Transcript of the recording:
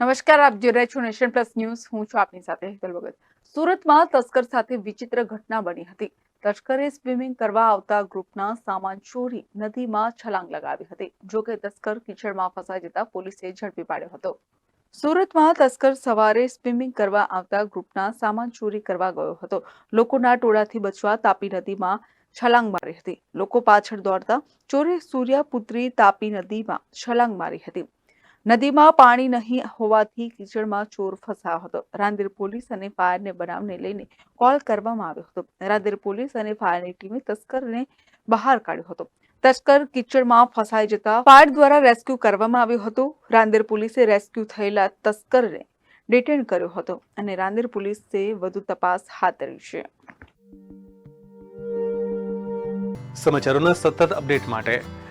નમસ્કાર, આપ જોઈ રહ્યા છો નેશન પ્લસ ન્યૂઝ. હું છું આપની સાથે હેતલ ભગત. સુરતમાં તસ્કર સાથે વિચિત્ર ઘટના બની હતી. તસ્કરે સ્વિમિંગ કરવા આવતા ગ્રુપના સામાન ચોરી નદીમાં છલાંગ લગાવી હતી, જો કે તસ્કર કીચડમાં ફસાઈ જતા પોલીસે ઝડપી પાડ્યો હતો. સુરતમાં તસ્કર સવારે સ્વિમિંગ કરવા આવતા ગ્રુપના સામાન ચોરી કરવા ગયો હતો. લોકોના ટોળાથી બચવા તાપી નદીમાં છલાંગ મારી હતી. લોકો પાછળ દોડતા ચોરે સૂર્યાપુત્રી તાપી નદીમાં છલાંગ મારી હતી. નદીમાં પાણી નહીં હોવાથી કીચડમાં ચોર ફસાયો હતો. રાંદેર પોલીસ અને ફાયરને બનાવને લઈને કોલ કરવામાં આવ્યો હતો. રાંદેર પોલીસ અને ફાયરની ટીમે તસ્કરને બહાર કાઢ્યો હતો. તસ્કર કીચડમાં ફસાઈ જતા ફાયર દ્વારા રેસ્ક્યુ કરવામાં આવ્યો હતો. રાંદેર પોલીસે રેસ્ક્યુ થયેલા તસ્કરને ડિટેન કર્યો હતો અને રાંદેર પોલીસે વધુ તપાસ હાથ ધરી છે. સમાચારોના સતત અપડેટ માટે